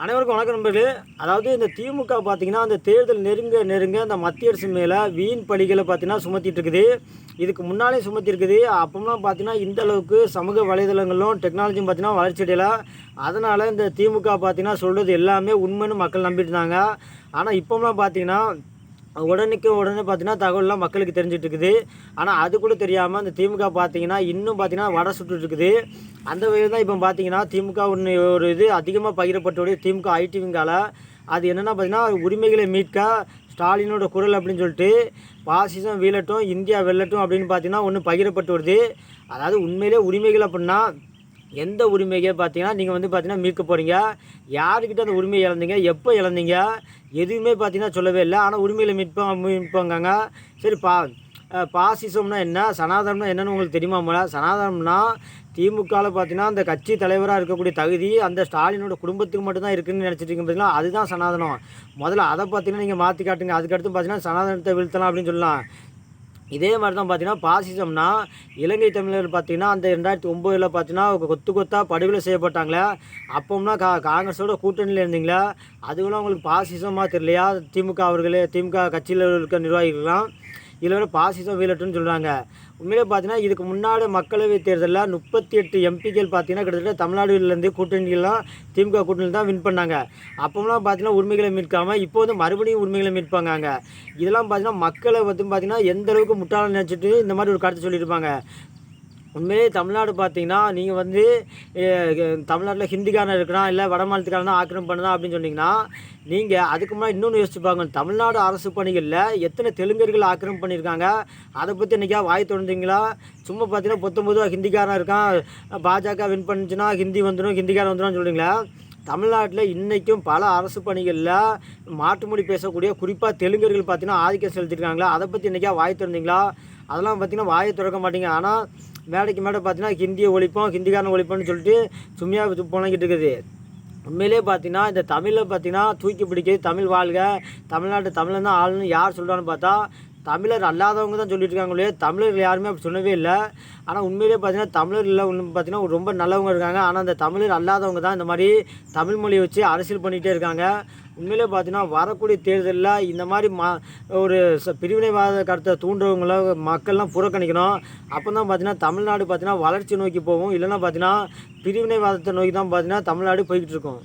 அனைவருக்கும் வணக்கம் நண்பர்களே. அதாவது இந்த திமுக பார்த்திங்கன்னா அந்த தேர்தல் நெருங்க நெருங்க அந்த மத்திய அரசு மேலே வீண் பழிகளை பார்த்தீங்கன்னா சுமத்திட்டு இருக்குது. இதுக்கு முன்னாலே சுமத்திருக்குது அப்போலாம் பார்த்திங்கன்னா இந்த அளவுக்கு சமூக வலைதளங்களும் டெக்னாலஜியும் பார்த்தீங்கன்னா வளர்ச்சி அடையல. அதனால் இந்த திமுக பார்த்திங்கன்னா சொல்கிறது எல்லாமே உண்மைன்னு மக்கள் நம்பிட்டு இருந்தாங்க. ஆனால் இப்போலாம் பார்த்தீங்கன்னா உடனுக்கு உடனே பார்த்தீங்கன்னா தகவல்லாம் மக்களுக்கு தெரிஞ்சுட்டு இருக்குது ஆனால் அது கூட தெரியாமல் அந்த திமுக பார்த்தீங்கன்னா இன்னும் பார்த்தீங்கன்னா வடை சுட்டுட்டு இருக்குது அந்த வகையில் தான் இப்போ பார்த்தீங்கன்னா திமுக ஒன்று ஒரு இது அதிகமாக பகிரப்பட்டுடைய திமுக ஐடிவிங்கால அது என்னென்னா பார்த்தீங்கன்னா உரிமைகளை மீட்க ஸ்டாலினோட குரல் அப்படின்னு சொல்லிட்டு பாசிசம் வீழட்டும் இந்தியா வெல்லட்டும் அப்படின்னு பார்த்தீங்கன்னா ஒன்று பகிரப்பட்டு வருது. அதாவது உண்மையிலே உரிமைகள் அப்படின்னா எந்த உரிமைக்கே பார்த்தீங்கன்னா நீங்கள் வந்து பார்த்தீங்கன்னா மீட்க போகிறீங்க யாருக்கிட்ட அந்த உரிமையை இழந்தீங்க? எப்போ இழந்தீங்க? எதுவுமே பார்த்தீங்கன்னா சொல்லவே இல்லை. ஆனால் உரிமையில் மீட்பாங்க மீட்பாங்க சரி பா பாசிசம்னா என்ன? சனாதனம்னா என்னன்னு உங்களுக்கு தெரியுமா போல சனாதனம்னா திமுகவில் பார்த்தீங்கன்னா அந்த கட்சி தலைவராக இருக்கக்கூடிய தகுதி அந்த ஸ்டாலினோட குடும்பத்துக்கு மட்டும்தான் இருக்குன்னு நினச்சிட்டு இருக்கீங்க அதுதான் சனாதனம். முதல்ல அதை பார்த்தீங்கன்னா நீங்கள் மாற்றி காட்டுங்க. அதுக்கடுத்து பார்த்தீங்கன்னா சனாதனத்தை வீழ்த்தலாம் அப்படின்னு சொல்லலாம். இதே மாதிரி தான் பார்த்தீங்கன்னா பாசிசம்னா இலங்கை தமிழர் பார்த்திங்கன்னா அந்த ரெண்டாயிரத்தி ஒம்போதில் பார்த்தீங்கன்னா கொத்து கொத்தாக படுகொலை செய்யப்பட்டாங்களே. அப்போம்னா கா காங்கிரஸோட கூட்டணியில் இருந்தீங்களா அதுவெல்லாம் உங்களுக்கு பாசிசமாக தெரியலையா? திமுக அவர்களே திமுக கட்சியில் இருக்க நிர்வாகிகள்லாம் இதில் வந்து பாசிசம் வீழட்டும்னு சொல்கிறாங்க உண்மையிலே பார்த்தீங்கன்னா இதுக்கு முன்னாடி மக்களவை தேர்தலில் முப்பத்தி எட்டு எம்பிக்கள் பார்த்தீங்கன்னா கிட்டத்தட்ட தமிழ்நாடுலேருந்து கூட்டணிகள்லாம் திமுக கூட்டணியில் தான் வின் பண்ணாங்க. அப்போலாம் பார்த்தீங்கன்னா உரிமைகளை மீட்காமல் இப்போ வந்து மறுபடியும் உரிமைகளை மீட்பாங்க இதெல்லாம் பார்த்தீங்கன்னா மக்களை வந்து பார்த்தீங்கன்னா எந்த அளவுக்கு முட்டாளம் நினச்சிட்டு இந்த மாதிரி ஒரு கருத்து சொல்லியிருப்பாங்க. உண்மையிலே தமிழ்நாடு பார்த்தீங்கன்னா நீங்கள் வந்து தமிழ்நாட்டில் ஹிந்திக்காரன் இருக்கிறான் இல்லை வட மாநிலத்துக்காரன் தான் பண்ணுதான் அப்படின்னு சொன்னீங்கன்னா நீங்கள் அதுக்கு முன்னாடி இன்னொன்று யோசிச்சு பாருங்க. தமிழ்நாடு அரசு பணிகளில் எத்தனை தெலுங்கர்கள் ஆக்கிரமம் பண்ணியிருக்காங்க? அதை பற்றி இன்றைக்கா வாய் தொடர்ந்தீங்களா சும்மா பார்த்தீங்கன்னா பொதுவாக ஹிந்திக்காரன் இருக்கான். பாஜக வின் பண்ணுச்சுன்னா ஹிந்தி வந்துடும் ஹிந்திக்காரன் வந்துடும் சொல்கிறீங்களா தமிழ்நாட்டில் இன்றைக்கும் பல அரசு பணிகளில் மாட்டு மொழி பேசக்கூடிய குறிப்பாக தெலுங்கர்கள் பார்த்தீங்கன்னா ஆதிக்கம் செலுத்திருக்காங்களா அதை பற்றி இன்றைக்கா வாய் திறந்தீங்களா? அதெல்லாம் பார்த்தீங்கன்னா வாயை திறக்க மாட்டீங்க. ஆனால் மேடைக்கு மேடை பார்த்தீங்கன்னா ஹிந்தியை ஒழிப்போம் ஹிந்திக்காரன் ஒழிப்போம்னு சொல்லிட்டு சும்மையாக புழங்கிட்டு இருக்குது. உண்மையிலே பார்த்தீங்கன்னா இந்த தமிழை பார்த்தீங்கன்னா தூக்கி பிடிக்கிறது தமிழ் வாழ்க தமிழ்நாட்டு தமிழன் தான் ஆளுன்னு யார் சொல்கிறான்னு பார்த்தா தமிழர் அல்லாதவங்க தான் சொல்லிட்டு இருக்காங்களே தமிழர்கள் யாருமே அப்படி சொல்லவே இல்லை. ஆனால் உண்மையிலே பார்த்தீங்கன்னா தமிழரில் ஒன்று பார்த்தீங்கன்னா ரொம்ப நல்லவங்க இருக்காங்க. ஆனால் அந்த தமிழர் அல்லாதவங்க தான் இந்த மாதிரி தமிழ் மொழியை வச்சு அரசியல் பண்ணிகிட்டே இருக்காங்க. உண்மையிலே பார்த்தீங்கன்னா வரக்கூடிய தேர்தலில் இந்த மாதிரி மா ஒரு ச- பிரிவினைவாத கருத்தை தூண்டுறவங்கள மக்கள்லாம் புறக்கணிக்கணும். அப்போ தான் பார்த்தீங்கன்னா தமிழ்நாடு பார்த்தீங்கன்னா வளர்ச்சி நோக்கி போகும். இல்லைன்னா பார்த்தீங்கன்னா பிரிவினைவாதத்தை நோக்கி தான் பார்த்தீங்கன்னா தமிழ்நாடு போய்கிட்டு இருக்கும்.